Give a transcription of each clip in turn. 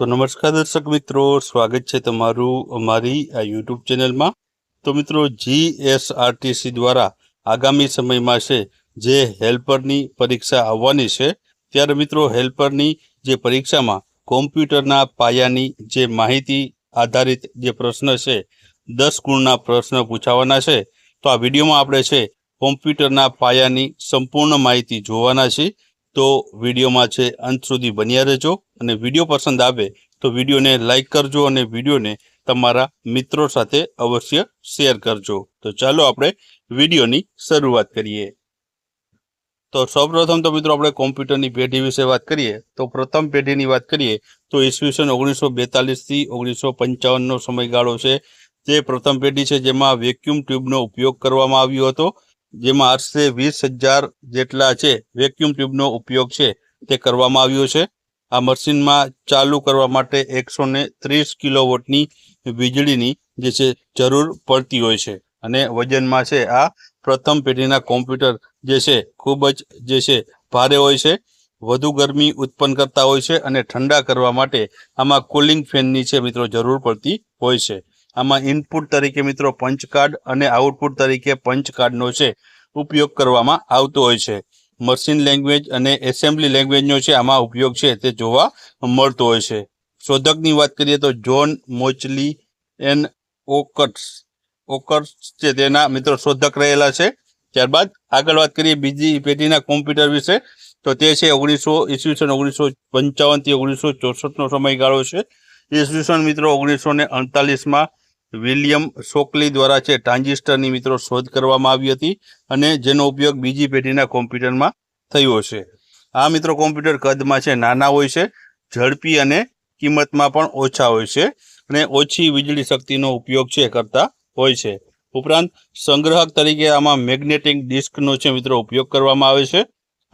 તો નમસ્કાર દર્શક મિત્રો, સ્વાગત છે તમારું અમારી આ યુટ્યુબ ચેનલમાં. તો મિત્રો જીએસઆરટીસી દ્વારા આગામી સમયમાં છે, જે હેલ્પરની પરીક્ષા આવવાની છે, ત્યારે મિત્રો હેલ્પરની જે પરીક્ષામાં કોમ્પ્યુટરના પાયાની જે માહિતી આધારિત જે પ્રશ્ન છે, દસ ગુણના પ્રશ્ન પૂછાવાના છે, તો આ વિડીયોમાં આપણે છે, કોમ્પ્યુટરના પાયાની સંપૂર્ણ માહિતી જોવાના છીએ. તો વિડીયોમાં છે અંત સુધી બન્યા રહેજો અને વીડિયો પસંદ આવે તો વિડીયોને લાઇક કરજો અને વિડીયોને તમારા મિત્રો સાથે અવશ્ય શેર કરજો. તો ચાલો આપણે વિડીયોની શરૂઆત કરીએ. તો સૌપ્રથમ તો મિત્રો આપણે કોમ્પ્યુટરની પેઢી વિશે વાત કરીએ. તો પ્રથમ પેઢીની વાત કરીએ તો ઈસવીસન ઓગણીસો બેતાલીસથી ઓગણીસો પંચાવનનો સમયગાળો છે. તે પ્રથમ પેઢી છે જેમાં વેક્યુમ ટ્યુબનો ઉપયોગ કરવામાં આવ્યો હતો. જેમાં આશરે વીસ હજાર જેટલા છે વેક્યુમ ટ્યુબનો ઉપયોગ છે તે કરવામાં આવ્યો છે. આ મશીનમાં ચાલુ કરવા માટે એકસો ને ત્રીસ કિલોવોટની વીજળીની જે છે જરૂર પડતી હોય છે. અને વજનમાં છે આ પ્રથમ પેઢીના કોમ્પ્યુટર જે છે ખૂબ જ જે છે ભારે હોય છે, વધુ ગરમી ઉત્પન્ન કરતા હોય છે અને ઠંડા કરવા માટે આમાં કુલિંગ ફેનની છે મિત્રો જરૂર પડતી હોય છે. આમાં ઇનપુટ તરીકે મિત્રો પંચ કાર્ડ અને આઉટપુટ તરીકે પંચ કાર્ડનો છે, ઉપયોગ કરવામાં આવતો હોય છે. મશીન લેંગ્વેજ અને એસેમ્બલી લેંગ્વેજનો છે, આમાં ઉપયોગ છે તે જોવા મળતો હોય છે. શોધકની વાત કરીએ તો જોન મોચલી એન ઓકર્સ ઓકર્સ છે તેના મિત્રો શોધક રહેલા છે. ત્યારબાદ આગળ વાત કરીએ બીજી પેઢીના કોમ્પ્યુટર વિશે. તો તે છે ઓગણીસો, ઈસવીસન ઓગણીસો પંચાવનથી ઓગણીસો ચોસઠનો સમયગાળો છે. ઈસવીસન મિત્રો ઓગણીસો ને અડતાલીસમાં વિલિયમ શોકલી દ્વારા છે ટ્રાન્ઝિસ્ટરની મિત્રો શોધ કરવામાં આવી હતી અને જેનો ઉપયોગ બીજી પેઢીના કોમ્પ્યુટરમાં થયો છે. આ મિત્રો કોમ્પ્યુટર કદમાં છે, નાના હોય છે, ઝડપી અને કિંમતમાં પણ ઓછા હોય છે અને ઓછી વીજળી શક્તિનો ઉપયોગ છે કરતા હોય છે. ઉપરાંત સંગ્રહક તરીકે આમાં મેગ્નેટિક ડિસ્કનો છે મિત્રો ઉપયોગ કરવામાં આવે છે.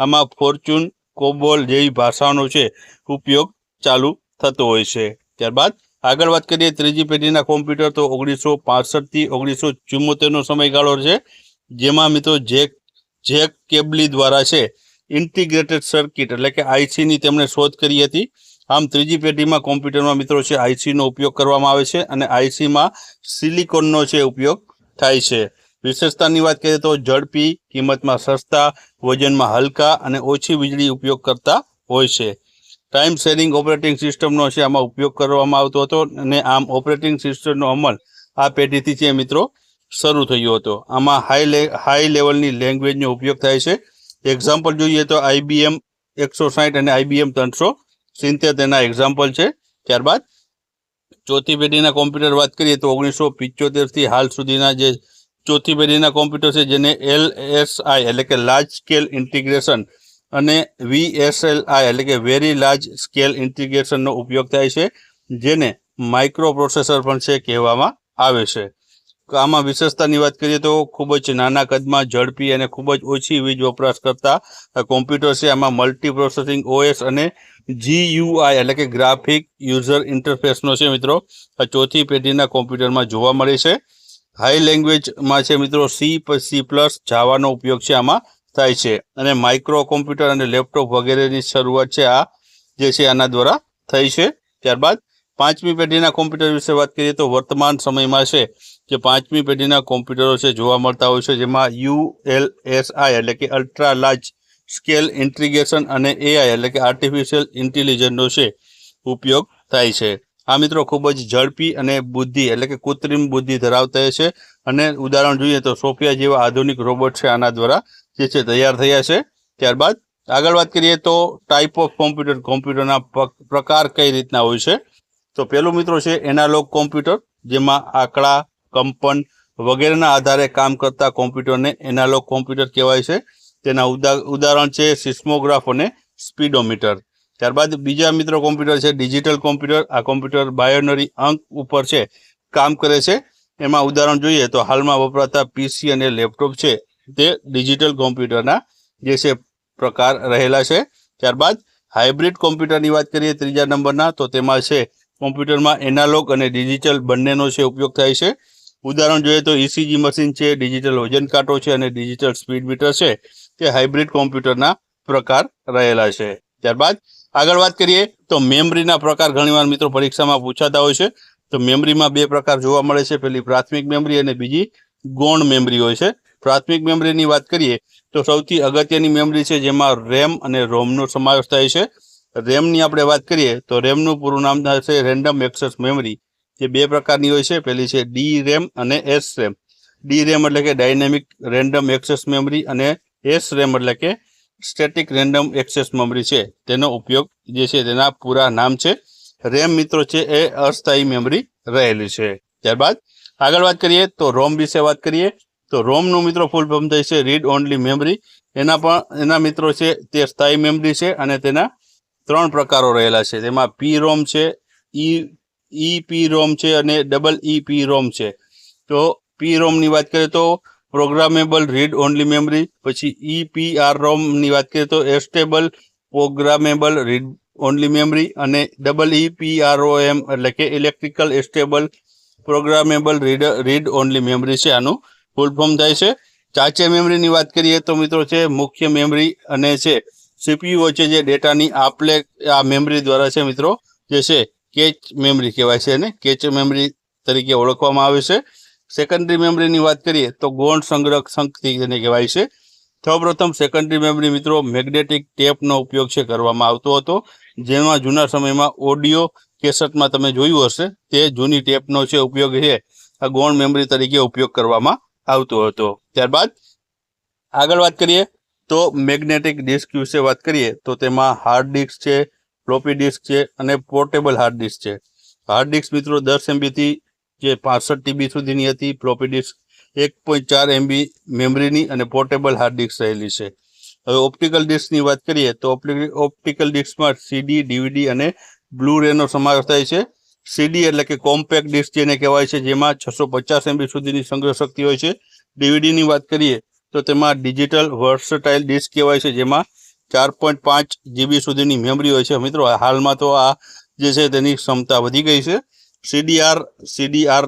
આમાં ફોર્ચ્યુન, કોબોલ જેવી ભાષાનો છે ઉપયોગ ચાલુ થતો હોય છે. ત્યારબાદ આગળ વાત કરીએ ત્રીજી પેઢીના કોમ્પ્યુટર, તો ઓગણીસો પાસઠથી ઓગણીસો ચુમ્મોતેરનો સમયગાળો છે, જેમાં મિત્રો જેક જેક કેબલી દ્વારા છે, ઇન્ટિગ્રેટેડ સર્કિટ એટલે કે આઈસીની તેમણે શોધ કરી હતી. આમ ત્રીજી પેઢીમાં કોમ્પ્યુટરમાં મિત્રો છે આઈસીનો ઉપયોગ કરવામાં આવે છે અને આઈસીમાં સિલિકોનનો છે ઉપયોગ થાય છે. વિશેષતાની વાત કરીએ તો ઝડપી, કિંમતમાં સસ્તા, વજનમાં હલકા અને ઓછી વીજળી ઉપયોગ કરતા હોય છે. ટાઈમ શેરિંગ ઓપરેટિંગ સિસ્ટમનો છે, આમાં ઉપયોગ કરવામાં આવતો હતો અને આમ ઓપરેટિંગ સિસ્ટમનો અમલ આ પેઢીથી છે મિત્રો, શરૂ થયો હતો. આમાં હાઈ લે હાઈ લેવલની લેંગ્વેજનો ઉપયોગ થાય છે. એક્ઝામ્પલ જોઈએ તો આઈબીએમ એકસો સાઠ અને આઈબીએમ ત્રણસો સિત્તેર તેના એક્ઝામ્પલ છે. ત્યારબાદ ચોથી પેઢીના કોમ્પ્યુટર વાત કરીએ તો ઓગણીસો પિચોતેરથી હાલ સુધીના જે ચોથી પેઢીના કોમ્પ્યુટર છે, જેને એલ એટલે કે લાર્જ સ્કેલ ઇન્ટિગ્રેશન અને વીએસએલઆઈ એટલે કે વેરી લાર્જ સ્કેલ ઇન્ટિગ્રેશનનો ઉપયોગ થાય છે, જેને માઇક્રો પ્રોસેસર પણ છે કહેવામાં આવે છે. આમાં વિશેષતાની વાત કરીએ તો ખૂબ જ નાના કદમાં ઝડપી અને ખૂબ જ ઓછી વીજ વપરાશ કરતા કોમ્પ્યુટર છે. આમાં મલ્ટી પ્રોસેસિંગ ઓએસ અને જીયુઆઈ એટલે કે ગ્રાફિક યુઝર ઇન્ટરફેસનો છે મિત્રો. આ ચોથી પેઢીના કોમ્પ્યુટરમાં જોવા મળે છે. હાઈ લેંગ્વેજમાં છે મિત્રો સી સી પ્લસ જાવાનો ઉપયોગ છે આમાં. થાય છે. અને માઇક્રો કોમ્પ્યુટર અને લેપટોપ વગેરેની શરૂઆત છે આ, જે છે આના દ્વારા થઈ છે. ત્યારબાદ પાંચમી પેઢીના કોમ્પ્યુટર વિશે વાત કરીએ તો વર્તમાન સમયમાં છે જે પાંચમી પેઢીના કોમ્પ્યુટરો છે જોવા મળતા હોય છે, જેમાં યુ એલ એસ આઈ એટલે કે અલ્ટ્રા લાર્જ સ્કેલ ઇન્ટિગ્રેશન અને એઆઈ એટલે કે આર્ટિફિશિયલ ઇન્ટેલિજન્સનો છે ઉપયોગ થાય છે. આ મિત્રો, ખૂબ જ ઝડપી અને બુદ્ધિ એટલે કે કૃત્રિમ બુદ્ધિ ધરાવતા છે. અને ઉદાહરણ જોઈએ તો સોફિયા જેવા આધુનિક રોબોટ છે આના દ્વારા જે છે તૈયાર થયા છે. ત્યારબાદ આગળ વાત કરીએ તો ટાઈપ ઓફ કોમ્પ્યુટર કોમ્પ્યુટરના પ્રકાર કઈ રીતના હોય છે? તો પહેલું મિત્રો છે એનાલોગ કોમ્પ્યુટર જેમાં આંકડા, કંપન વગેરેના આધારે કામ કરતા કોમ્પ્યુટરને એનાલોગ કોમ્પ્યુટર કહેવાય છે. તેના ઉદાહરણ છે સિસ્મોગ્રાફ અને સ્પીડોમીટર ત્યારબાદ બીજા મિત્રો કોમ્પ્યુટર છે ડિજિટલ કોમ્પ્યુટર આ કોમ્પ્યુટર બાયોનરી અંક ઉપર છે કામ કરે છે. એમાં ઉદાહરણ જોઈએ તો હાલમાં વપરાતા પીસી અને લેપટોપ છે તે ડિજિટલ કોમ્પ્યુટરના જે છે પ્રકાર રહેલા છે. ત્યારબાદ હાઇબ્રિડ કોમ્પ્યુટરની વાત કરીએ ત્રીજા નંબરના, તો તેમાં છે કોમ્પ્યુટરમાં એનાલોગ અને ડિજિટલ બંનેનો છે ઉપયોગ થાય છે. ઉદાહરણ જોઈએ તો ઇસીજી મશીન છે ડિજિટલ વજન કાંટો છે અને ડિજિટલ સ્પીડ મીટર છે. તે હાઇબ્રિડ કોમ્પ્યુટરના પ્રકાર રહેલા છે. ત્યારબાદ આગળ વાત કરીએ તો મેમરીના પ્રકાર ઘણીવાર મિત્રો પરીક્ષામાં પૂછાતા હોય છે. તો મેમરીમાં બે પ્રકાર જોવા મળે છે. પેલી પ્રાથમિક મેમરી અને બીજી ગૌણ મેમરી હોય છે. પ્રાથમિક મેમરીની વાત કરીએ તો સૌથી અગત્યની મેમરી છે જેમાં રેમ અને રોમનો સમાવેશ થાય છે. રેમની આપણે વાત કરીએ તો રેમનું પૂરું નામ થશે રેન્ડમ એક્સેસ મેમરી. જે બે પ્રકારની હોય છે. પેલી છે ડી રેમ અને એસ રેમ. ડી રેમ એટલે કે ડાયનેમિક રેન્ડમ એક્સેસ મેમરી અને એસ રેમ એટલે કે સ્ટેટિક રેન્ડમ એક્સેસ મેમરી છે. તેનો ઉપયોગ જે છે તેના પૂરા નામ છે. રેમ મિત્રો છે એ અસ્થાયી મેમરી રહેલી છે. ત્યારબાદ આગળ વાત કરીએ તો રોમ વિશે વાત કરીએ. તો રોમનું મિત્રો ફૂલ ફોર્મ થાય છે રીડ ઓનલી મેમરી એના પણ, એના મિત્રો છે, તે સ્થાયી મેમરી છે અને તેના ત્રણ પ્રકારો રહેલા છે. તેમાં પી રોમ છે ઈ ઈ પી રોમ છે અને ડબલ ઈ પી રોમ છે. તો પી રોમની વાત કરીએ તો પ્રોગ્રામેબલ રીડ ઓનલી મેમરી પછી ઈ પી આર રોમની વાત કરીએ તો erasable programmable read only memory અને double E P R O M એટલે કે electrical erasable programmable read read only memory છે આનું ફૂલ ફોર્મ થાય છે. ચાચે મેમરીની વાત કરીએ તો મિત્રો છે, મુખ્ય મેમરી અને છે સીપીયુ વચ્ચે જે ડેટાની આપલે આ મેમરી દ્વારા છે મિત્રો, જે છે, કેચ મેમરી કહેવાય છે અને કેચ મેમરી તરીકે ઓળખવામાં આવે છે. સેકન્ડરી મેમરીની વાત કરીએ તો ગૌણ સંગ્રહ શક્તિ તેને કહેવાય છે. સૌપ્રથમ સેકન્ડરી મેમરી મિત્રો મેગ્નેટિક ટેપનો ઉપયોગ છે કરવામાં આવતો હતો. જેમાં જૂના સમયમાં ઓડિયો કેસેટમાં તમે જોયું હશે, તે જૂની ટેપનો છે ઉપયોગ છે. આ ગૌણ મેમરી તરીકે ઉપયોગ કરવામાં આવતો હતો. ત્યારબાદ આગળ વાત કરીએ તો મેગ્નેટિક ડિસ્ક વિશે વાત કરીએ તો તેમાં હાર્ડ ડિસ્ક છે, ફ્લોપી ડિસ્ક છે અને પોર્ટેબલ હાર્ડ ડિસ્ક છે. હાર્ડ ડિસ્ક મિત્રો દસ એમબીથી જે પાસઠ ટીબી સુધીની હતી, ફ્લોપી ડિસ્ક એક પોઈન્ટ ચાર એમબી મેમરીની અને પોર્ટેબલ હાર્ડ ડિસ્ક રહેલી છે. હવે ઓપ્ટિકલ ડિસ્કની વાત કરીએ તો ઓપ્ટિકલ ડિસ્કમાં સીડી, ડીવીડી અને બ્લુ રેનો સમાવેશ થાય છે. સીડી એટલે કે કોમ્પેક્ટ ડિસ્ક જેને કહેવાય છે, જેમાં છસો પચાસ એમબી સુધીની સંગ્રહ શક્તિ હોય છે. ડીવીડીની વાત કરીએ, તો તેમાં ડિજિટલ વર્સટાઇલ ડિસ્ક કહેવાય છે, જેમાં ચાર પોઈન્ટ પાંચ જીબી સુધીની મેમરી હોય છે. મિત્રો હાલમાં તો આ જે છે તેની ક્ષમતા વધી ગઈ છે. CDR CDR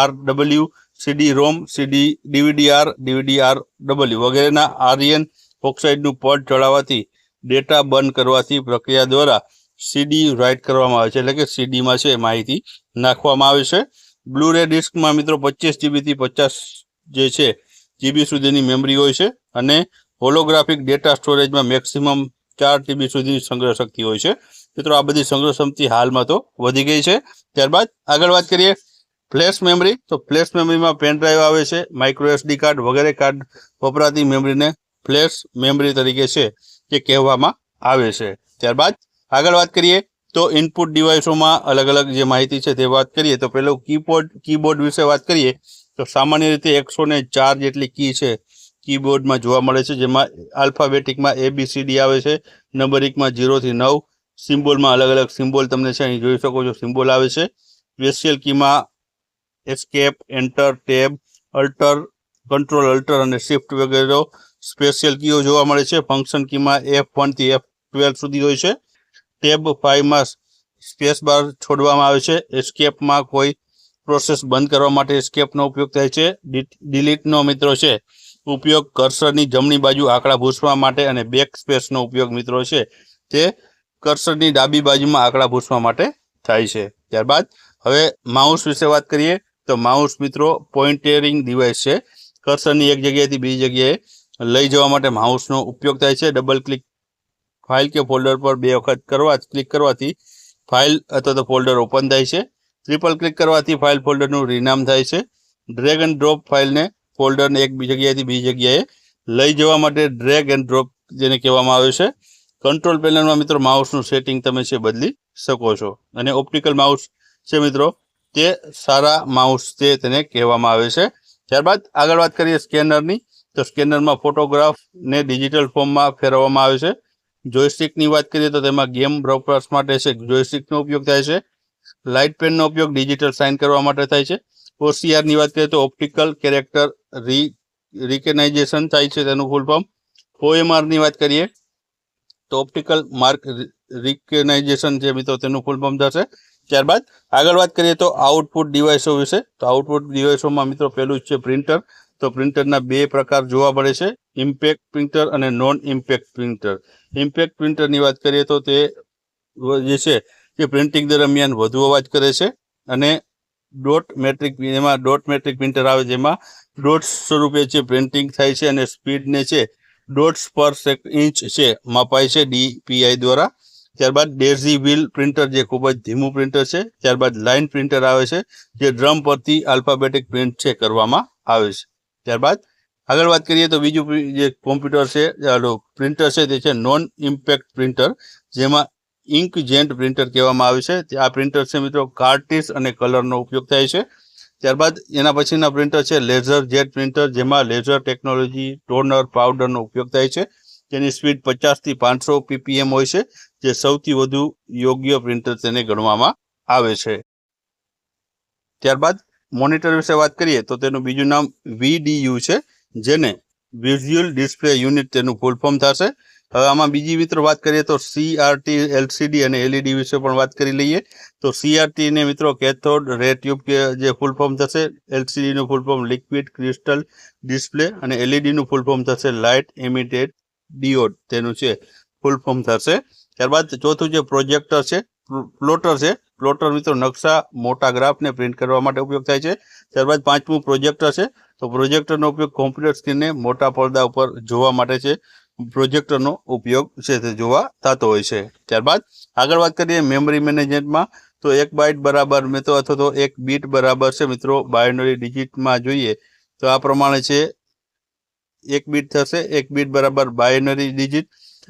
R W CD ROM CD DVDR DVDR W વગેરેના આર્યન ઓક્સાઇડનું પડ ચડાવવાથી ડેટા બંધ કરવાથી પ્રક્રિયા દ્વારા સીડી રાઇટ કરવામાં આવે છે. એટલે કે સીડીમાં છે માહિતી નાખવામાં આવે છે. બ્લુ રે ડિસ્કમાં મિત્રો પચીસ જીબીથી પચાસ જે છે જીબી સુધીની મેમરી હોય છે અને હોલોગ્રાફિક ડેટા સ્ટોરેજમાં મેક્સિમમ ચાર ટીબી સુધીની સંગ્રહ શક્તિ હોય છે. મિત્રો, આ બધી સંગ્રહ ક્ષમતિ હાલમાં તો વધી ગઈ છે. ત્યારબાદ આગળ વાત કરીએ. ફ્લેશ મેમરી તો ફ્લેશ મેમરીમાં પેન ડ્રાઈવ આવે છે માઇક્રો એસડી કાર્ડ વગેરે કાર્ડ વપરાતી મેમરીને ફ્લેશ મેમરી તરીકે છે જે કહેવામાં આવે છે. ત્યારબાદ આગળ વાત કરીએ તો ઇનપુટ ડિવાઇસોમાં અલગ અલગ જે માહિતી છે તે વાત કરીએ તો પેલો કીબોર્ડ કીબોર્ડ વિશે વાત કરીએ તો સામાન્ય રીતે એકસો ને જેટલી કી છે કીબોર્ડમાં જોવા મળે છે, જેમાં આલ્ફાબેટિકમાં એ બી સી ડી આવે છે નંબરિકમાં જીરોથી નવ સિમ્બોલમાં અલગ અલગ સિમ્બોલ તમને છે, અહીં જોઈ શકો છો સિમ્બોલ આવે છે special કીમાં escape enter tab alt control alt અને શિફ્ટ વગેરે સ્પેશિયલ કીઓ જોવા મળે છે ફંક્શન કીમાં એફ વનથી એફ ટ્વેલ્વ સુધી હોય છે. ટેબ ફાઇવમાં સ્પેસ બાર છોડવામાં આવે છે. એસ્કેપમાં કોઈ પ્રોસેસ બંધ કરવા માટે એસ્કેપનો ઉપયોગ થાય છે. ડિલીટનો મિત્રો છે. ઉપયોગ કર્સરની જમણી બાજુ આંકડા ભૂસવા માટે અને બેક સ્પેસનો ઉપયોગ મિત્રો છે. તે કર્સરની ડાબી બાજુમાં આંકડા ભૂસવા માટે થાય છે. ત્યારબાદ હવે માઉસ વિશે વાત કરીએ તો માઉસ મિત્રો પોઇન્ટેરિંગ ડિવાઇસ છે. કર્સરની એક જગ્યાએથી બીજી જગ્યાએ લઈ જવા માટે માઉસનો ઉપયોગ થાય છે. ડબલ ક્લિક ફાઇલ કે ફોલ્ડર પર બે વખત કરવા ક્લિક કરવાથી ફાઇલ અથવા તો ફોલ્ડર ઓપન થાય છે. ટ્રિપલ ક્લિક કરવાથી ફાઇલ ફોલ્ડરનું રિનામ થાય છે. ડ્રેગ એન્ડ ડ્રોપ ફાઇલને ફોલ્ડરને એક જગ્યાએથી બીજી જગ્યાએ લઈ જવા માટે ડ્રેગ એન્ડ ડ્રોપ જેને કહેવામાં આવે છે. કંટ્રોલ પેનલમાં મિત્રો માઉસનું સેટિંગ તમે છે બદલી શકો છો. અને ઓપ્ટિકલ માઉસ છે મિત્રો, તે સારા માઉસ છે તેને કહેવામાં આવે છે. ત્યારબાદ આગળ વાત કરીએ સ્કેનરની તો સ્કેનરમાં ફોટોગ્રાફને ડિજિટલ ફોર્મમાં ફેરવવામાં આવે છે. જોયસ્ટિકની વાત કરીએ તો તેમાં ગેમ વપરાશ માટે છે જોઈસ્ટિકનો ઉપયોગ થાય છે. લાઇટ પેનનો ઉપયોગ ડિજિટલ સાઇન કરવા માટે થાય છે. ઓસીઆરની વાત કરીએ તો ઓપ્ટિકલ કેરેક્ટર રી, રિકેનાઇઝેશન થાય છે તેનું ફૂલ ફોર્મ ઓએમઆરની વાત કરીએ તો ઓપ્ટિકલ માર્ક રિકેનાઇઝેશન છે મિત્રો તેનું ફૂલ ફોર્મ થશે. ત્યારબાદ આગળ વાત કરીએ તો આઉટપુટ ડિવાઇસો વિશે. તો આઉટપુટ ડિવાઇસોમાં મિત્રો પહેલું જ છે પ્રિન્ટર. તો પ્રિન્ટરના બે પ્રકાર જોવા મળે છે. ઇમ્પેક્ટ પ્રિન્ટર અને નોન ઇમ્પેક્ટ પ્રિન્ટર ઇમ્પેક્ટ પ્રિન્ટરની વાત કરીએ તો તે, જે છે તે પ્રિન્ટિંગ દરમિયાન વધુ અવાજ કરે છે અને ડોટ મેટ્રિક એમાં ડોટ મેટ્રિક પ્રિન્ટર આવે જેમાં ડોટ્સ સ્વરૂપે છે પ્રિન્ટિંગ થાય છે અને સ્પીડને છે ડોટ્સ પર ઇંચ છે, માપાય છે ડીપીઆઈ દ્વારા. ત્યારબાદ ડેઝી વ્હીલ પ્રિન્ટર જે ખૂબ જ ધીમું પ્રિન્ટર છે, ત્યારબાદ લાઇન પ્રિન્ટર આવે છે, જે ડ્રમ પરથી આલ્ફાબેટિક પ્રિન્ટ છે કરવામાં આવે છે. ત્યારબાદ આગળ વાત કરીએ તો બીજું જે કોમ્પ્યુટર છે પ્રિન્ટર છે, તે છે નોન ઇમ્પેક્ટ પ્રિન્ટર જેમાં ઇન્ક જેન્ટ પ્રિન્ટર કહેવામાં આવે છે. આ પ્રિન્ટર છે મિત્રો કાર્ટિસ અને કલરનો ઉપયોગ થાય છે. ત્યારબાદ એના પછીના પ્રિન્ટર છે લેઝર જેટ પ્રિન્ટર જેમાં લેઝર ટેકનોલોજી ટોનર પાવડરનો ઉપયોગ થાય છે. તેની સ્પીડ પચાસથી પાંચસો પીપીએમ હોય છે, જે સૌથી વધુ યોગ્ય પ્રિન્ટર તેને ગણવામાં આવે છે. ત્યારબાદ મોનિટર વિશે વાત કરીએ તો તેનું બીજું નામ વીડીયુ છે. જેને વિઝ્યુઅલ ડિસ્પ્લે યુનિટ તેનું ફૂલ ફોર્મ થશે. હવે આમાં બીજી મિત્રો વાત કરીએ તો સીઆરટી એલસીડી અને એલઈડી વિશે પણ વાત કરી લઈએ. તો સીઆરટીને મિત્રો કેથોડ રે ટ્યુબ કે જે ફૂલ ફોર્મ થશે એલસીડીનું full form liquid crystal display અને એલઈડીનું ફૂલ ફોર્મ થશે લાઇટ એમિટેડ ડિયોડ તેનું છે ફૂલ ફોર્મ થશે. ત્યારબાદ ચોથું જે પ્રોજેક્ટર છે પ્લોટર છે પ્લોટર મિત્રો નકશા મોટા ગ્રાફને પ્રિન્ટ કરવા માટે ઉપયોગ થાય છે. ત્યારબાદ પાંચમું પ્રોજેક્ટર છે. તો પ્રોજેક્ટરનો ઉપયોગ કોમ્પ્યુટર સ્ક્રીનને મોટા પડદા ઉપર જોવા માટે છે. પ્રોજેક્ટરનો ઉપયોગ છે તે જોવા થતો હોય છે. ત્યારબાદ આગળ વાત કરીએ મેમરી મેનેજમેન્ટમાં. તો એક બાઇટ બરાબર મેં તો અથવા તો એક બીટ બરાબર છે મિત્રો બાયનરી ડિજિટમાં જોઈએ તો આ પ્રમાણે છે. એક બીટ થશે, એક બીટ બરાબર બાયનરી ડિજિટ,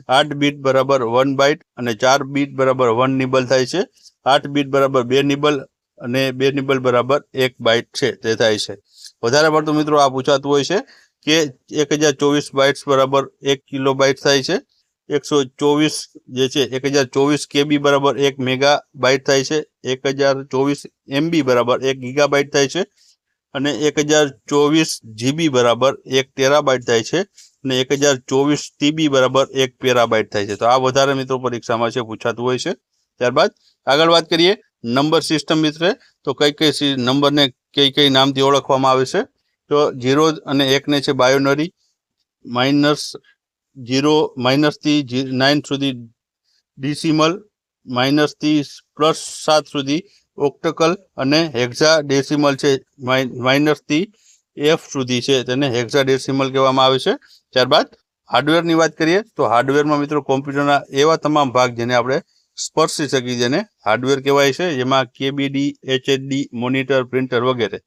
આઠ બીટ બરાબર વન બાઇટ અને ચાર બીટ બરાબર વન નિબલ થાય છે. આઠ બીટ બરાબર બે નિબલ અને બે નિબલ બરાબર એક બાઇટ છે, તે થાય છે. વધારે પડતું મિત્રો આ પૂછાતું હોય છે કે એક હજાર ચોવીસ બાઇટ્સ બરાબર એક કિલો બાઇટ થાય છે. એકસો ચોવીસ જે છે, એક હજાર ચોવીસ કેબી બરાબર એક મેગા બાઇટ થાય છે. એક હજાર ચોવીસ એમબી બરાબર એક ગીગા બાઇટ થાય છે. અને એક હજાર ચોવીસ જીબી બરાબર એક ટેરાબાઇટ થાય છે. અને એક હજાર ચોવીસ ટીબી બરાબર એક પેરાબાઇટ થાય છે. તો આ વધારે મિત્રો પરીક્ષામાં છે, પૂછાતું હોય છે. ત્યારબાદ આગળ વાત કરીએ, નંબર સિસ્ટમ મિત્ર તો કઈ કઈ નંબરને કઈ કઈ નામથી ઓળખવામાં આવે છે? તો જીરો અને એકને છે બાયોનરી, માઇનસ ઝીરો માઇનસથી નાઇન સુધી ડિસિમલ, માઇનસથી પ્લસ સાત સુધી ઓક્ટકલ અને હેક્ઝા ડેસિમલ છે માઇનસથી એફ સુધી છે, તેને હેક્ઝા ડેસિમલ કહેવામાં આવે છે. ત્યારબાદ હાર્ડવેરની વાત કરીએ, તો હાર્ડવેરમાં મિત્રો કોમ્પ્યુટરના એવા તમામ ભાગ જેને આપણે સ્પર્શી શકી જેને હાર્ડવેર કહેવાય છે, જેમાં કેબીડી, એચએચડી મોનિટર પ્રિન્ટર વગેરે.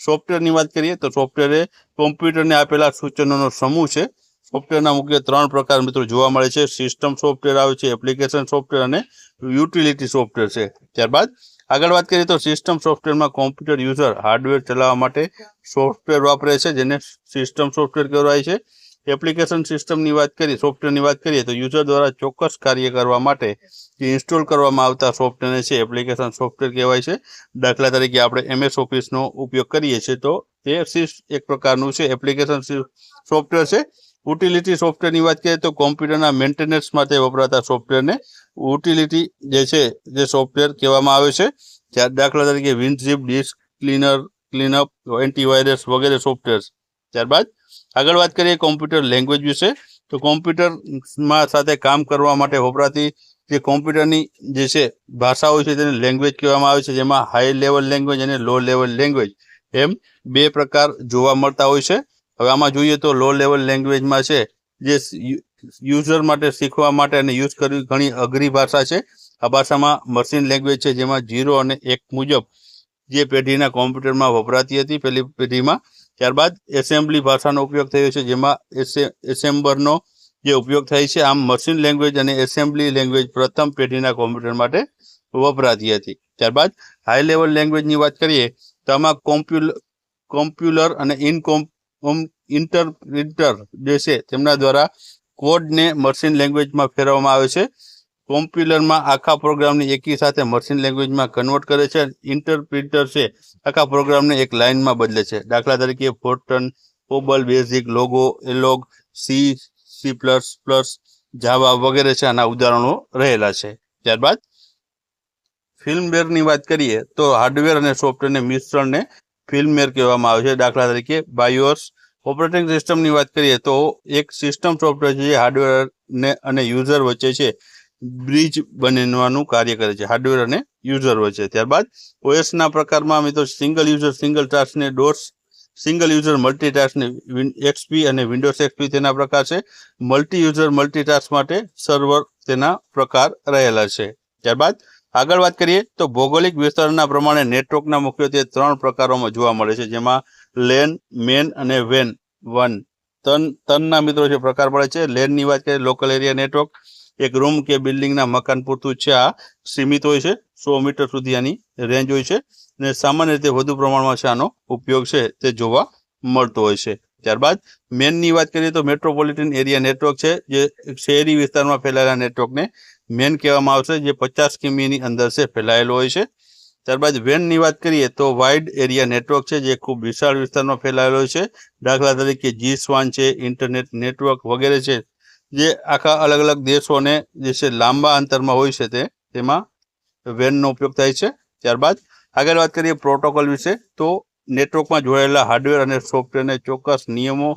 સોફ્ટવેરની વાત કરીએ તો સોફ્ટવેર એ કોમ્પ્યુટરને આપેલા સૂચનોનો સમૂહ છે. સોફ્ટવેરના મુખ્ય ત્રણ પ્રકાર મિત્રો જોવા મળે છે. સિસ્ટમ સોફ્ટવેર આવે છે એપ્લિકેશન સોફ્ટવેર અને યુટિલિટી સોફ્ટવેર છે. ત્યારબાદ આગળ વાત કરીએ તો સિસ્ટમ સોફ્ટવેરમાં કોમ્પ્યુટર યુઝર હાર્ડવેર ચલાવવા માટે સોફ્ટવેર વાપરે છે, જેને સિસ્ટમ સોફ્ટવેર કહેવાય છે. એપ્લિકેશન સિસ્ટમની વાત કરીએ સોફ્ટવેરની વાત કરીએ તો યુઝર દ્વારા ચોક્કસ કાર્ય કરવા માટે જે ઇન્સ્ટોલ કરવામાં આવતા સોફ્ટવેરને છે, એપ્લિકેશન સોફ્ટવેર કહેવાય છે. દાખલા તરીકે આપણે એમએસ ઓફિસનો ઉપયોગ કરીએ છીએ તો તે એક પ્રકારનું છે, એપ્લિકેશન સોફ્ટવેર છે. યુટિલિટી સોફ્ટવેરની વાત કરીએ તો કોમ્પ્યુટરના મેન્ટેનન્સ માટે વપરાતા સોફ્ટવેરને યુટિલિટી જે છે, જે સોફ્ટવેર કહેવામાં આવે છે. જ્યાં દાખલા તરીકે WinZip disk cleaner, cleanup, antivirus વગેરે સોફ્ટવેર. ત્યારબાદ આગળ વાત કરીએ કોમ્પ્યુટર લેંગ્વેજ વિશે. તો કોમ્પ્યુટરમાં સાથે કામ કરવા માટે વપરાતી જે કોમ્પ્યુટરની જે છે ભાષાઓ છે તેને લેંગ્વેજ કહેવામાં આવે છે, જેમાં હાઈ લેવલ લેંગ્વેજ અને લો લેવલ લેંગ્વેજ એમ બે પ્રકાર જોવા મળતા હોય છે. હવે આમાં જોઈએ તો લો લેવલ લેંગ્વેજમાં છે જે યુઝર માટે, શીખવા માટે અને યુઝ કરવી ઘણી અઘરી ભાષા છે. આ ભાષામાં મશીન લેંગ્વેજ છે જેમાં જીરો અને એક મુજબ જે પેઢીના કોમ્પ્યુટરમાં વપરાતી હતી, પેલી પેઢીમાં ત્યારબાદ એસેમ્બલી ભાષાનો ઉપયોગ થયો છે, જેમાં એસે, એસેમ્બરનો જે ઉપયોગ થાય છે, આમ મશીન લેંગ્વેજ અને એસેમ્બલી લેંગ્વેજ પ્રથમ પેઢીના કોમ્પ્યુટર માટે વપરાતી હતી. ત્યારબાદ હાઈ લેવલ લેંગ્વેજની વાત કરીએ, તો આમાં કોમ્પ્યુલ, કોમ્પ્યુલર અને ઇનકોમ ઇન્ટરપ્રિટર જે છે, તેમના દ્વારા કોડને મશીન લેંગ્વેજમાં ફેરવવામાં આવે છે. કોમ્પ્યુલરમાં આખા પ્રોગ્રામને એકી સાથે મશીન લેંગ્વેજમાં કન્વર્ટ કરે છે ઇન્ટરપ્રિટર છે આખા પ્રોગ્રામને એક લાઇનમાં બદલે છે. દાખલા તરીકે Fortran COBOL BASIC Logo એલોગ C C plus plus Java વગેરે છે આના ઉદાહરણો રહેલા છે. ત્યારબાદ ફિલ્મવેરની વાત કરીએ તો હાર્ડવેર અને સોફ્ટવેરને મિશ્રણને ફિલ્મવેર કહેવામાં આવે છે. દાખલા તરીકે બાયોર્સ ઓપરેટિંગ સિસ્ટમની વાત કરીએ તો એક સિસ્ટમ સોફ્ટવેર છે જે હાર્ડવેર ને અને યુઝર વચ્ચે છે. બ્રિજ બનવાનું કાર્ય કરે છે. હાર્ડવેર અને યુઝર વચ્ચે ત્યારબાદ ઓએસના પ્રકારમાં મિત્રો સિંગલ યુઝર સિંગલ ટાસ્કને ડોર્સ સિંગલ યુઝર મલ્ટીટાસ્ક ને એક્સપી અને વિન્ડોઝ એક્સપી તેના પ્રકાર છે. મલ્ટી યુઝર મલ્ટીટાસ્ક માટે સર્વર તેના પ્રકાર રહેલા છે. ત્યારબાદ આગળ વાત કરીએ તો ભૌગોલિક વિસ્તારના પ્રમાણે નેટવર્કના મુખ્યત્વે ત્રણ પ્રકારોમાં જોવા મળે છે. જેમાં લેન મેન અને વેન વન. તન, તનના મિત્રો જે પ્રકાર પડે છે. લેનની વાત કરીએ લોકલ એરિયા નેટવર્ક એક રૂમ કે બિલ્ડિંગના મકાન પૂરતું છે, આ સીમિત હોય છે, સો મીટર સુધી આની રેન્જ હોય છે અને સામાન્ય રીતે વધુ પ્રમાણમાં છે આનો ઉપયોગ છે તે જોવા મળતો હોય છે. ત્યારબાદ મેનની વાત કરીએ તો મેટ્રોપોલિટન એરિયા નેટવર્ક છે, જે શહેરી વિસ્તારમાં ફેલાયેલા નેટવર્કને મેન કહેવામાં આવશે, જે પચાસ કિમીની અંદર છે ફેલાયેલો હોય છે. ત્યારબાદ વેનની વાત કરીએ તો વાઇડ એરિયા નેટવર્ક છે, જે ખૂબ વિશાળ વિસ્તારમાં ફેલાયેલો છે. દાખલા તરીકે જી સ્વાન છે ઇન્ટરનેટ નેટવર્ક વગેરે છે જે આખા અલગ અલગ દેશોને જે છે લાંબા અંતરમાં હોય છે તે, તેમાં વેનનો ઉપયોગ થાય છે. ત્યારબાદ આગળ વાત કરીએ પ્રોટોકોલ વિશે, તો નેટવર્કમાં જોડાયેલા હાર્ડવેર અને સોફ્ટવેરને ચોક્કસ નિયમો,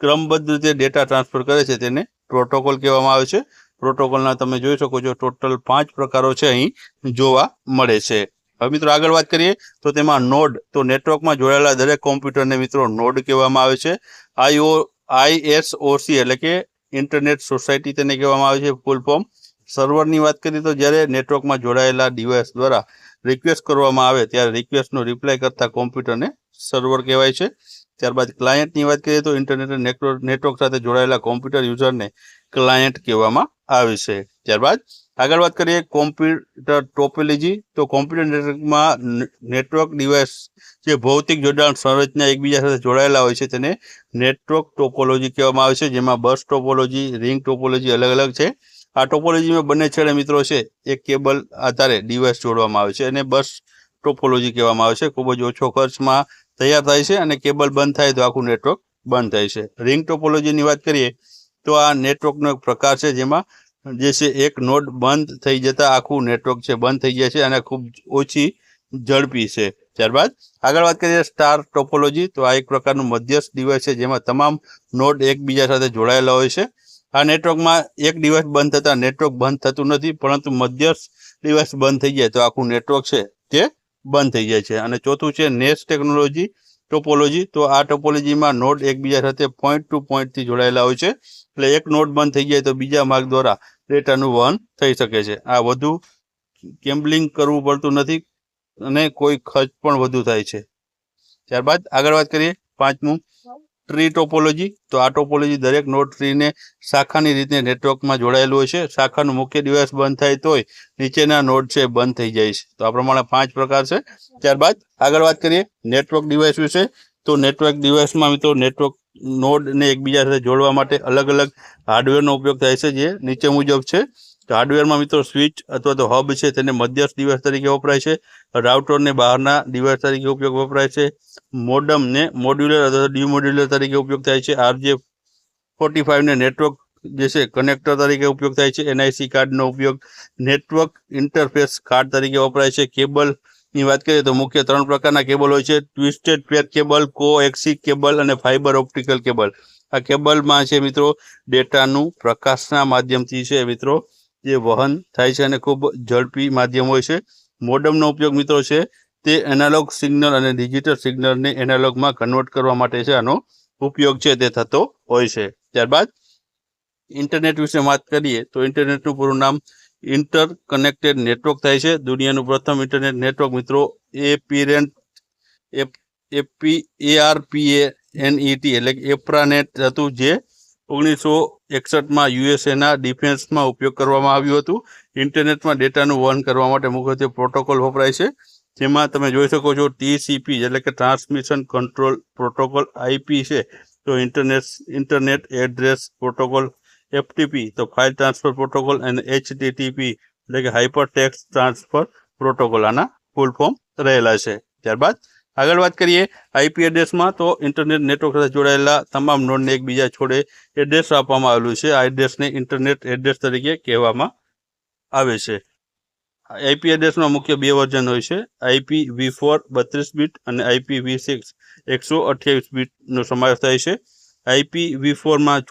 ક્રમબદ્ધ રીતે ડેટા ટ્રાન્સફર કરે છે તેને પ્રોટોકોલ કહેવામાં આવે છે. પ્રોટોકોલના તમે જોઈ શકો છો ટોટલ પાંચ પ્રકારો છે અહીં જોવા મળે છે. હવે મિત્રો આગળ વાત કરીએ, તો તેમાં નોડ, તો નેટવર્કમાં જોડાયેલા દરેક કોમ્પ્યુટરને મિત્રો નોડ કહેવામાં આવે છે. આઈઓ, આઈએસઓસી એટલે કે ઇન્ટરનેટ સોસાયટી તેને કહેવામાં આવે છે ફૂલ ફોર્મ. સર્વરની વાત કરીએ તો જ્યારે નેટવર્કમાં જોડાયેલા ડિવાઇસ દ્વારા રિક્વેસ્ટ કરવામાં આવે ત્યારે રિક્વેસ્ટનો રિપ્લાય કરતા કોમ્પ્યુટરને સર્વર કહેવાય છે. ત્યારબાદ ક્લાયન્ટની વાત કરીએ તો ઇન્ટરનેટ નેટવર્ક સાથે જોડાયેલા કોમ્પ્યુટર યુઝરને ક્લાયન્ટ કહેવામાં આવે છે. ત્યારબાદ આગળ વાત કરીએ કોમ્પ્યુટર ટોપોલોજી. તો કોમ્પ્યુટર નેટવર્કમાં નેટવર્ક ડિવાઇસ જે ભૌતિક જોડાણ સંરચના એકબીજા સાથે જોડાયેલા હોય છે તેને નેટવર્ક ટોપોલોજી કહેવામાં આવે છે, જેમાં બસ ટોપોલોજી, રિંગ ટોપોલોજી અલગ અલગ છે. આ ટોપોલોજીમાં બંને છેડે મિત્રો છે, એક કેબલ આધારે ડિવાઇસ જોડવામાં આવે છે અને બસ ટોપોલોજી કહેવામાં આવે છે. ખૂબ જ ઓછો ખર્ચમાં તૈયાર થાય છે અને કેબલ બંધ થાય તો આખું નેટવર્ક બંધ થાય છે. રિંગ ટોપોલોજીની વાત કરીએ તો આ નેટવર્કનો એક પ્રકાર છે જેમાં જે છે, એક નોડ બંધ થઈ જતા આખું નેટવર્ક છે, બંધ થઈ જાય છે અને ખૂબ ઓછી ઝડપી છે. ત્યારબાદ આગળ વાત કરીએ સ્ટાર ટોપોલોજી. તો આ એક પ્રકારનું મધ્યસ્થ ડિવાઇસ છે, જેમાં તમામ નોડ એકબીજા સાથે જોડાયેલા હોય છે. આ નેટવર્કમાં એક ડિવાઇસ બંધ થતાં નેટવર્ક બંધ થતું નથી, પરંતુ મધ્યસ્થ ડિવાઇસ બંધ થઈ જાય તો આખું નેટવર્ક છે તે બંધ થઈ જાય છે. અને ચોથું છે નેસ ટેકનોલોજી, ટોપોલોજી. તો આ ટોપોલોજીમાં નોડ એકબીજા સાથે પોઈન્ટ ટુ પોઈન્ટથી જોડાયેલા હોય છે. એટલે એક નોટ બંધ થઈ જાય તો બીજા માર્ગ દ્વારા ડેટાનું વહન થઈ શકે છે. આ વધુ કેમ્બલિંગ કરવું પડતું નથી અને કોઈ ખર્ચ પણ વધુ થાય છે. ત્યારબાદ આગળ વાત કરીએ પાંચમું ટ્રી ટોપોલોજી. તો આ ટોપોલોજી દરેક નોડ ટ્રીને શાખાની રીતે નેટવર્કમાં જોડાયેલું હોય છે. શાખાનું મુખ્ય ડિવાઇસ બંધ થાય તોય નીચેના નોડ છે બંધ થઈ જાય છે. તો આ પ્રમાણે પાંચ પ્રકાર છે. ત્યારબાદ આગળ વાત કરીએ નેટવર્ક ડિવાઇસ વિશે. તો નેટવર્ક ડિવાઇસમાં મિત્રો નેટવર્ક નોડને એકબીજા સાથે જોડવા માટે અલગ અલગ હાર્ડવેરનો ઉપયોગ થાય છે જે નીચે મુજબ છે. તો હાર્ડવેરમાં મિત્રો સ્વિચ અથવા તો હબ છે તેને મધ્યસ્થ ડિવાઇસ તરીકે વપરાય છે. રાઉટરને બહારના ડિવાઇસ તરીકે ઉપયોગ વપરાય છે. મોડમને મોડ્યુલર અથવા ડીમોડ્યુલર તરીકે ઉપયોગ થાય છે. આરજે ફોર્ટી ફાઇવને નેટવર્ક જે છે કનેક્ટર તરીકે ઉપયોગ થાય છે. એનઆઈસી કાર્ડનો ઉપયોગ નેટવર્ક ઇન્ટરફેસ કાર્ડ તરીકે વપરાય છે. કેબલની વાત કરીએ તો મુખ્ય ત્રણ પ્રકારના કેબલ હોય છે. Twisted pair cable coaxial cable અને ફાઇબર ઓપ્ટિકલ કેબલ. આ કેબલમાં છે મિત્રો ડેટાનું પ્રકાશના માધ્યમથી છે મિત્રો, જે વહન થાય છે અને ખૂબ ઝડપી માધ્યમ હોય છે. મોડમનો ઉપયોગ મિત્રો છે તે એનાલોગ સિગ્નલ અને ડિજિટલ સિગ્નલને એનાલોગમાં કન્વર્ટ કરવા માટે છે આનો ઉપયોગ છે તે થતો હોય છે. ત્યારબાદ, ઇન્ટરનેટ વિશે વાત કરીએ તો ઇન્ટરનેટનું પૂરું નામ ઇન્ટર કનેક્ટેડ નેટવર્ક થાય છે. દુનિયાનું પ્રથમ ઇન્ટરનેટ નેટવર્ક મિત્રો, એ પીરેન્ટ એપી એઆરપીએ એનઈટી એટલે કે એપ્રાનેટ હતું જે ઓગણીસો એકસઠમાં યુએસએના ડિફેન્સમાં ઉપયોગ કરવામાં આવ્યું હતું. ઇન્ટરનેટમાં ડેટાનું વહન કરવા માટે મુખ્યત્વે પ્રોટોકોલ વપરાય છે. જેમાં તમે જોઈ શકો છો ટીસીપી એટલે કે ટ્રાન્સમિશન કંટ્રોલ પ્રોટોકોલ આઈપી છે. તો internet internet address protocol FTP તો ફાઇલ ટ્રાન્સફર પ્રોટોકોલ અને એચટીટીપી એટલે કે હાઇપર ટેક્સ ટ્રાન્સફર પ્રોટોકોલ આના ફૂલ ફોર્મ રહેલા છે. ત્યારબાદ આગળ વાત કરીએ આઈપી એડ્રેસમાં તો ઇન્ટરનેટ નેટવર્ક સાથે જોડાયેલા તમામ નોડને એકબીજા છોડે એડ્રેસ આપવામાં આવેલું છે. આ એડ્રેસને ઇન્ટરનેટ એડ્રેસ તરીકે કહેવામાં આવે છે. આઈપી એડ્રેસમાં મુખ્ય બે વર્ઝન હોય છે. આઈપી વી ફોર બત્રીસ બીટ અને આઈપી વી સિક્સ એકસો અઠ્યાવીસ બીટનો સમાવેશ થાય છે. આઈપી વી ફોરમાં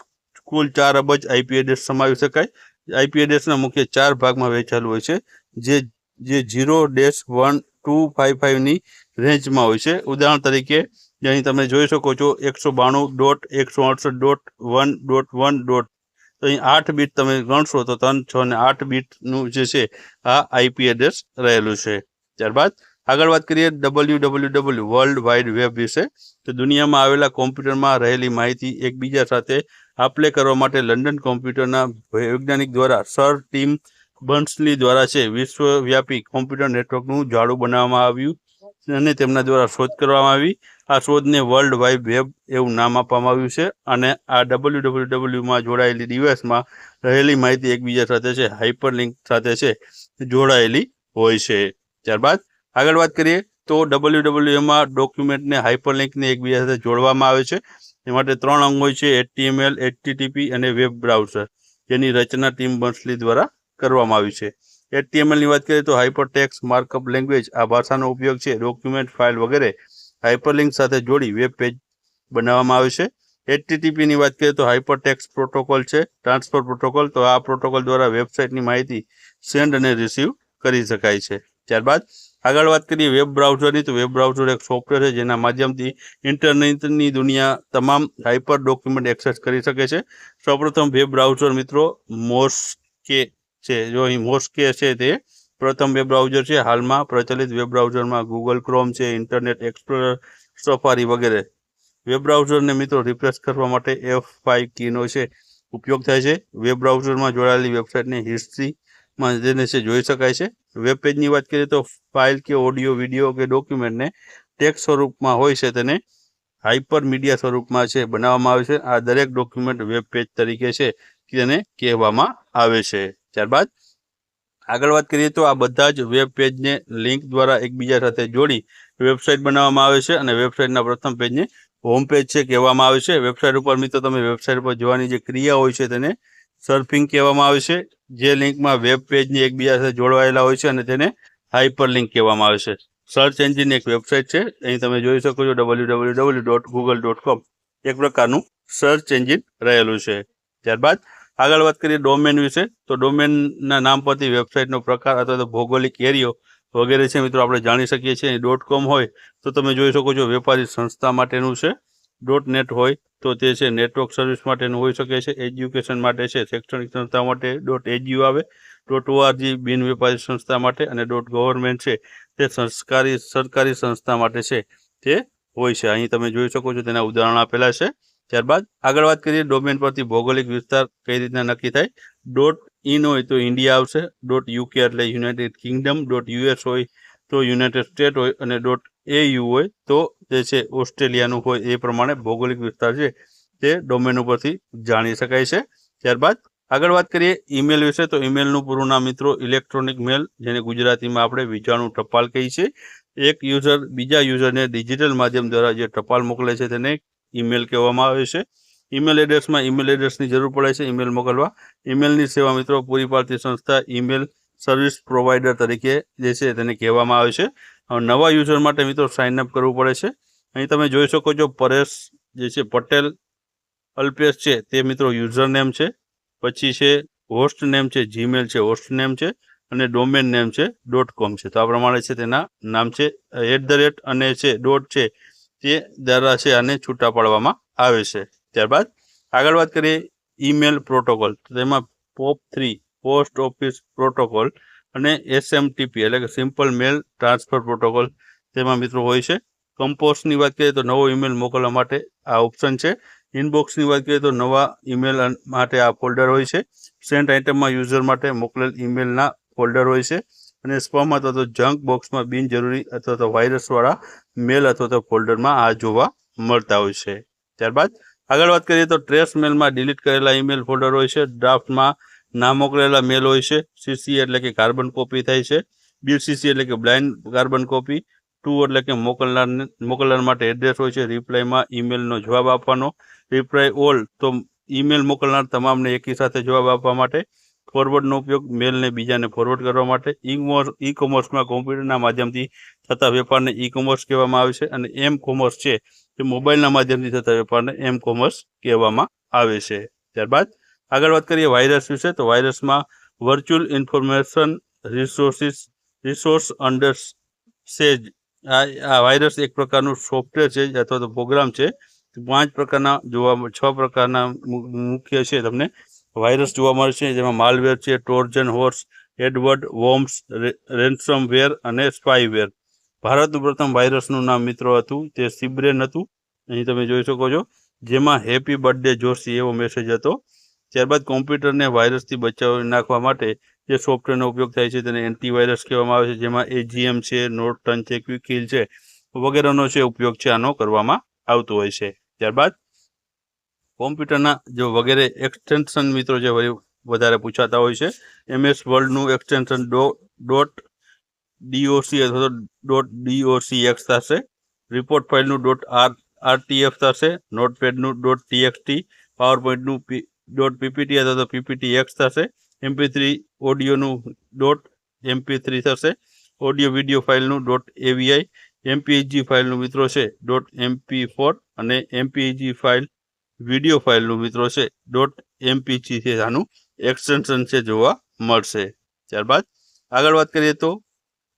કુલ ચાર અબજ આઈપી એડ્રેસ સમાવી શકાય. આઈપી એડ્રેસના મુખ્ય ચાર ભાગમાં વહેંચાયેલું હોય છે, જે જે zero dash one two five ફાઇવની રેન્જમાં હોય છે. ઉદાહરણ તરીકે અહીં તમે જોઈ શકો છો, એકસો બાણું ડોટ એકસો અડસઠ dot one dot one dot તો અહીં આઠ બીટ તમે ગણશો તો ત્રણ, છ ને આઠ બીટનું જે છે, આ આઈપી એડ્રેસ રહેલું છે. ત્યારબાદ આગળ વાત કરીએ W W W world wide web વિશે. તો દુનિયામાં આવેલા કોમ્પ્યુટરમાં રહેલી માહિતી એકબીજા સાથે આપલે કરવા માટે લંડન કોમ્પ્યુટરના વૈજ્ઞાનિક દ્વારા સર ટીમ બર્ન્સલી દ્વારા છે, વિશ્વવ્યાપી કોમ્પ્યુટર નેટવર્કનું જાડું બનાવવામાં આવ્યું અને તેમના દ્વારા શોધ કરવામાં આવી. આ શોધને વર્લ્ડ વાઇડ વેબ એવું નામ આપવામાં આવ્યું છે અને આ ડબલ્યુ ડબલ્યુ ડબલ્યુમાં જોડાયેલી ડિવાઇસમાં રહેલી માહિતી એકબીજા સાથે છે, હાઇપરલિંક સાથે છે, જોડાયેલી હોય છે. ત્યારબાદ આગળ વાત કરીએ તો ડબલ્યુ એમાં ડોક્યુમેન્ટને હાઇપરલિંકને એકબીજા સાથે જોડવામાં આવે છે. એ માટે ત્રણ અંગ છે એચટીએમએલ એચટીટીપી અને વેબ બ્રાઉઝર જેની રચના ટીમ બંસલી દ્વારા કરવામાં આવી છે. એચટીએમએલની વાત કરીએ તો હાઇપરટેક્સ માર્કઅપ લેંગ્વેજ આ ભાષાનો ઉપયોગ છે. ડોક્યુમેન્ટ ફાઇલ વગેરે હાઇપરલિંક સાથે જોડી વેબ પેજ બનાવવામાં આવે છે. એચટીટીપીની વાત કરીએ તો હાઇપરટેક્સ પ્રોટોકોલ છે ટ્રાન્સફર પ્રોટોકોલ તો આ પ્રોટોકોલ દ્વારા વેબસાઇટની માહિતી સેન્ડ અને રિસીવ કરી શકાય છે. ત્યારબાદ આગળ વાત કરીએ વેબ બ્રાઉઝરની તો વેબ બ્રાઉઝર એક સોફ્ટવેર છે જેના માધ્યમથી ઇન્ટરનેટની દુનિયા તમામ હાઇપર ડોક્યુમેન્ટ એક્સેસ કરી શકે છે. સૌપ્રથમ વેબ બ્રાઉઝર મિત્રો મોસ્કે છે. જો અહીં મોસ્કે છે તે પ્રથમ વેબ બ્રાઉઝર છે. હાલમાં પ્રચલિત વેબ બ્રાઉઝરમાં ગૂગલ ક્રોમ છે ઇન્ટરનેટ એક્સપ્લોરર સફારી વગેરે. વેબ બ્રાઉઝરને મિત્રો રિફ્રેશ કરવા માટે એફ ફાઇવ કીનો છે ઉપયોગ થાય છે. વેબ બ્રાઉઝરમાં જોડાયેલી વેબસાઇટની હિસ્ટ્રીમાં જેને છે જોઈ શકાય છે. વેબ પેજની વાત કરીએ તો ફાઇલ કે ઓડિયો વીડિયો કે ડોક્યુમેન્ટને ટેક્સ સ્વરૂપમાં હોય છે તેને હાઇપર મીડિયા સ્વરૂપમાં છે, બનાવવામાં આવે છે. આ દરેક ડોક્યુમેન્ટ વેબ પેજ તરીકે છે તેને કહેવામાં આવે છે. ત્યારબાદ આગળ વાત કરીએ તો આ બધા જ વેબ પેજને લિંક દ્વારા એકબીજા સાથે જોડી વેબસાઇટ બનાવવામાં આવે છે અને વેબસાઇટના પ્રથમ પેજને હોમ પેજ છે કહેવામાં આવે છે. વેબસાઇટ ઉપર મિત્રો તમે વેબસાઇટ પર જોવાની જે ક્રિયા હોય છે તેને સર્ફિંગ કહેવામાં આવે છે, જે લિંકમાં વેબ પેજની એકબીજા સાથે જોડવાયેલા હોય છે અને તેને હાઇપર લિંક કહેવામાં આવે છે. સર્ચ એન્જિન એક વેબસાઇટ છે, અહીં તમે જોઈ શકો છો W W dot Google dot com એક પ્રકારનું સર્ચ એન્જિન રહેલું છે. ત્યારબાદ આગળ વાત કરીએ ડોમેન વિશે, તો ડોમેનના નામ પરથી વેબસાઇટનો પ્રકાર અથવા તો ભૌગોલિક એરિયો વગેરે છે મિત્રો આપણે જાણી શકીએ છીએ. ડોટ કોમ હોય તો તમે જોઈ શકો છો વેપારી સંસ્થા માટેનું છે. ડોટ નેટ હોય તો તે છે નેટવર્ક સર્વિસ માટેનું હોઈ શકે છે, એજ્યુકેશન માટે છે, શૈક્ષણિક સંસ્થા માટે ડોટ એજ્યુ આવે ડોટ ઓઆરજી બિન વેપારી સંસ્થા માટે અને ડોટ ગવર્મેન્ટ છે, તે સંસ્કારી, સરકારી સંસ્થા માટે છે, તે હોય છે. અહીં તમે જોઈ શકો છો તેના ઉદાહરણ આપેલા છે. ત્યારબાદ આગળ વાત કરીએ, ડોમેન પરથી ભૌગોલિક વિસ્તાર કઈ રીતના નક્કી થાય? ડોટ ઇન હોય તો ઇન્ડિયા આવશે ડોટ યુકે એટલે યુનાઇટેડ કિંગડમ ડોટ યુએસ હોય તો યુનાઇટેડ સ્ટેટ હોય અને ડોટ એયુ હોય તો જે છે ઓસ્ટ્રેલિયાનું હોય એ પ્રમાણે ભૌગોલિક વિસ્તાર છે તે ડોમેન ઉપરથી જાણી શકાય છે. ત્યારબાદ આગળ વાત કરીએ ઈમેલ વિશે, તો ઈમેલનું પૂરું નામ મિત્રો ઇલેક્ટ્રોનિક મેલ જેને ગુજરાતીમાં આપણે વિજાણુ ટપાલ કહીએ છીએ. એક યુઝર બીજા યુઝરને ડિજિટલ માધ્યમ દ્વારા જે ટપાલ મોકલે છે તેને ઈમેલ કહેવામાં આવે છે. ઈમેલ એડ્રેસમાં ઈમેલ એડ્રેસની જરૂર પડે છે ઈમેલ મોકલવા. ઈમેલની સેવા મિત્રો પૂરી પાડતી સંસ્થા ઈમેલ સર્વિસ પ્રોવાઈડર તરીકે જે છે તેને કહેવામાં આવે છે. નવા યુઝર માટે મિત્રો સાઇન અપ કરવું પડે છે. અહીં તમે જોઈ શકો છો પરેશ જે છે પટેલ, અલ્પેશ છે તે મિત્રો યુઝર નેમ છે. પછી છે હોસ્ટ નેમ છે જીમેલ છે હોસ્ટ નેમ છે અને ડોમેન નેમ છે ડોટ કોમ છે. તો આ પ્રમાણે છે તેના નામ છે. એટ ધ રેટ અને છે ડોટ છે તે દ્વારા છે આને છૂટા પાડવામાં આવે છે. ત્યારબાદ આગળ વાત કરીએ ઈમેલ પ્રોટોકોલ તો તેમાં POP three post office protocol અને એસએમટીપી એટલે કે સિમ્પલ મેલ ટ્રાન્સફર પ્રોટોકોલ તેમાં મિત્રો હોય છે. કમ્પોસ્ટની વાત કરીએ તો નવો ઈમેલ મોકલવા માટે આ ઓપ્શન છે. ઇનબોક્સની વાત કરીએ તો નવા ઈમેલ માટે આ ફોલ્ડર હોય છે. સેન્ટ આઇટમમાં યુઝર માટે મોકલેલ ઈમેલના ફોલ્ડર હોય છે. અને સ્પમ અથવા તો જંક બોક્સમાં બિનજરૂરી અથવા તો વાયરસવાળા મેલ અથવા તો ફોલ્ડરમાં આ જોવા મળતા હોય છે. ત્યારબાદ આગળ વાત કરીએ તો ટ્રેસ મેલમાં ડિલીટ કરેલા ઈમેલ ફોલ્ડર હોય છે. ડ્રાફ્ટમાં ના મોકલેલા મેલ હોય છે. સીસી એટલે કે કાર્બન કોપી થાય છે. બીસીસી એટલે કે બ્લાઇન્ડ કાર્બન કોપી ટુ એટલે કે મોકલનાર મોકલનાર માટે એડ્રેસ હોય છે. રિપ્લાયમાં ઈમેલનો જવાબ આપવાનો. રિપ્લાય ઓલ તો ઈમેલ મોકલનાર તમામને એકી સાથે જવાબ આપવા માટે. ફોરવર્ડનો ઉપયોગ મેલને બીજાને ફોરવર્ડ કરવા માટે. ઈ કોમર્સમાં કોમ્પ્યુટરના માધ્યમથી થતા વેપારને ઈ કોમર્સ કહેવામાં આવે છે અને એમ કોમર્સ છે તે મોબાઈલના માધ્યમથી થતા વેપારને એમ કોમર્સ કહેવામાં આવે છે. ત્યારબાદ આગળ વાત કરીએ વાયરસ વિશે, તો વાયરસમાં virtual information resources resource under siege આ વાયરસ એક પ્રકારનું સોફ્ટવેર છે અથવા તો પ્રોગ્રામ છે. પાંચ પ્રકારના જોવા છ પ્રકારના મુખ્ય છે તમને વાયરસ જોવા મળશે જેમાં માલવેર છે Trojan horse adware worms ransomware અને સ્પાઈવેર ભારતનું પ્રથમ વાયરસનું નામ મિત્રો હતું, તે સિબ્રેન હતું. અહીં તમે જોઈ શકો છો. જેમાં હેપી બર્થડે જોશી એવો મેસેજ હતો. ત્યારબાદ કોમ્પ્યુટરને વાયરસથી બચાવી નાખવા માટે જે સોફ્ટવેરનો ઉપયોગ થાય છે તેને એન્ટીવાયરસ કહેવામાં આવે છે, જેમાં એજીએમ છે નોર્ટન છે, ક્વિકિલ છે વગેરેનો છે ઉપયોગ છે આનો કરવામાં આવતો હોય છે. ત્યારબાદ કોમ્પ્યુટરના જો વગેરે એક્સટેન્શન મિત્રો જે વધારે પૂછાતા હોય છે, એમએસ વર્લ્ડનું એક્સટેન્શન ડો, ડોટ ડીઓસી અથવા તો ડોટ ડીઓસી એક્સ થશે, રિપોર્ટ ફાઇલનું ડોટ આર, આરટીએફ થશે, નોટપેડનું ડોટ ટીએક્સટી પાવર પોઈન્ટનું પી ડોટ પીપીટી અથવા તો પીપીટી એક્સ થશે. એમપી થ્રી ઓડિયોનું ડોટ એમપી થ્રી થશે. ઓડિયો વીડિયો ફાઇલનું ડોટ એવીઆઈ એમપીજી ફાઇલનું મિત્રો છે ડોટ એમપી ફોર અને એમપીજી ફાઇલ વીડિયો ફાઇલનું મિત્રો છે ડોટ એમપીજી છે. આનું એક્સટેન્શન છે જોવા મળશે. ત્યારબાદ આગળ વાત કરીએ તો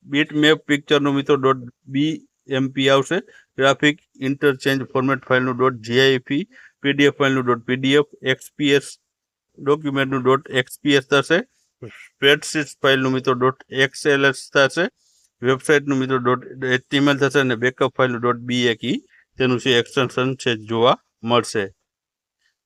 બીટ મેપ પિક્ચરનું મિત્રો ડોટ બી એમપી આવશે. ગ્રાફિક ઇન્ટરચેન્જ ફોર્મેટ ફાઇલનું ડોટ જીઆઈપી પીડીએફ ફાઇલનું ડોટ પીડીએફ એક્સપીએસ ડોક્યુમેન્ટનું ડોટ એક્સપીએસ થશે. સ્પ્રેડશીટ ફાઇલનું મિત્રો ડોટ એક્સએલએસ થશે. વેબસાઇટનું મિત્રો ડોટ એચટીએમએલ થશે અને બેકઅપ ફાઇલનું ડોટ બીએકી તેનું છે એક્સટેન્શન છે જોવા મળશે.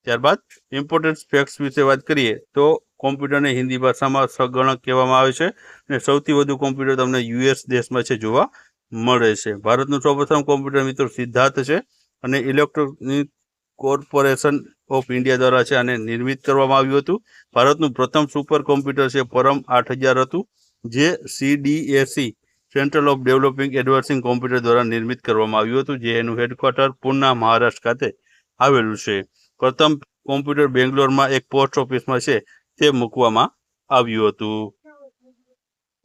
ત્યારબાદ ઇમ્પોર્ટન્ટ ફેક્ટ્સ વિશે વાત કરીએ તો કોમ્પ્યુટરને હિન્દી ભાષામાં સગણક કહેવામાં આવે છે અને સૌથી વધુ કોમ્પ્યુટર તમને યુએસ દેશમાં છે જોવા મળે છે. ભારતનું સૌપ્રથમ કોમ્પ્યુટર મિત્રો સિદ્ધાર્થ છે અને ઇલેક્ટ્રોનિક કોર્પોરેશન ઓફ ઇન્ડિયા દ્વારા છે આને નિર્મિત કરવામાં આવ્યું હતું. ભારતનું પ્રથમ સુપર કોમ્પ્યુટર છે પરમ આઠ હજાર હતું, જે CDAC central of developing advancing computer દ્વારા નિર્મિત કરવામાં આવ્યું હતું, જે એનું હેડક્વાર્ટર પૂના, મહારાષ્ટ્ર ખાતે આવેલું છે. પ્રથમ કોમ્પ્યુટર બેંગ્લોરમાં એક પોસ્ટ ઓફિસમાં છે તે મૂકવામાં આવ્યું હતું.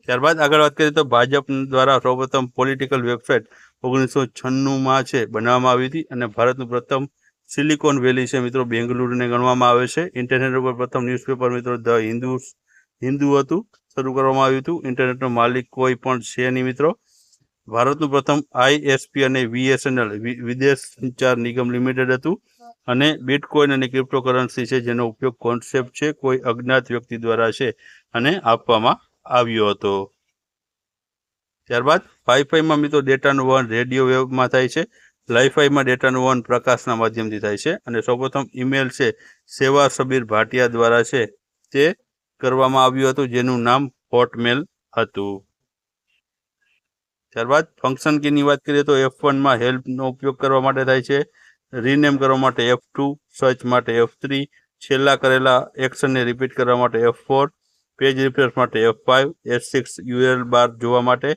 ત્યારબાદ આગળ વાત કરીએ તો ભાજપ દ્વારા સૌપ્રથમ પોલિટિકલ વેબસાઇટ ઓગણીસો છન્નુંમાં છે બનાવવામાં આવી હતી અને ભારતનું પ્રથમ સિલિકોન વેલી છે મિત્રો, બેંગલુરુને ગણવામાં આવે છે. ઇન્ટરનેટ ઉપર પ્રથમ ન્યૂઝપેપર મિત્રો, ધ હિન્દુ હિન્દુ હતું. શરૂ કરવામાં આવ્યું હતું. ઇન્ટરનેટનો માલિક કોઈ પણ છે નહીં મિત્રો. ભારતનું પ્રથમ આઈએસપી અને વીએસએનએલ વિદેશ સંચાર નિગમ લિમિટેડ હતું. અને બિટકોઇન અને ક્રિપ્ટોકરન્સી છે, જેનો ઉપયોગ કોન્સેપ્ટ છે, કોઈ અજ્ઞાત વ્યક્તિ દ્વારા છે અને આપવામાં આવ્યો હતો. ત્યારબાદ વાઈફાઈમાં મિત્રો ડેટાનું વહન રેડિયો વેવમાં થાય છે. લાઈફાઈમાં ડેટાનું વહન પ્રકાશના માધ્યમથી થાય છે અને સૌપ્રથમ ઈમેલ છે સેવા સબીર ભાટિયા દ્વારા છે તે કરવામાં આવ્યું હતું, જેનું નામ હોટમેલ હતું. ત્યારબાદ ફંક્શન કીની વાત કરીએ તો એફ વનમાં હેલ્પનો ઉપયોગ કરવા માટે થાય છે. રીનેમ કરવા માટે એફ ટુ, સર્ચ માટે એફ થ્રી, છેલ્લા કરેલા એક્શનને રિપીટ કરવા માટે એફ ફોર, પેજ રિફ્રેશ માટે F five S six URL bar જોવા માટે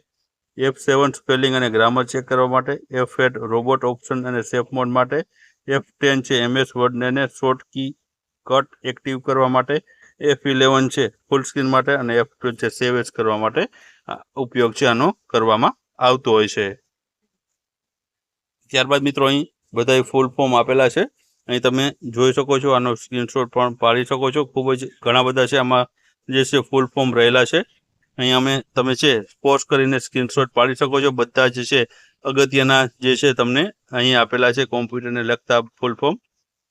એફ સેવન સ્પેલિંગ અને ગ્રામર ચેક કરવા માટે એફ એટ રોબોટ ઓપ્શન અને સેફ મોડ માટે એફ ટેન છે એમએસ વર્ડને શોર્ટ કી કટ એક્ટિવ કરવા માટે એફ ઇલેવન છે ફૂલ સ્ક્રીન માટે અને એફ ટુ છે સેવ કરવા માટે ઉપયોગ છે આનો કરવામાં આવતો હોય છે. ત્યારબાદ મિત્રો અહીં બધા ફૂલ ફોર્મ આપેલા છે. અહીં તમે જોઈ શકો છો, આનો સ્ક્રીનશોટ પણ પાડી શકો છો. ખૂબ જ ઘણા બધા છે. આમાં જે છે ફૂલ ફોર્મ રહેલા છે. અહીં અમે, તમે છે પોસ્ટ કરીને સ્ક્રીનશોટ પાડી શકો છો. બધા જે છે, અગત્યના જે છે, તમને અહીં આપેલા છે કોમ્પ્યુટરને લગતા ફૂલ ફોર્મ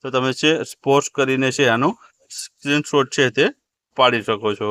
તો તમે છે પોસ્ટ કરીને છે, આનો સ્ક્રીનશોટ છે તે પાડી શકો છો.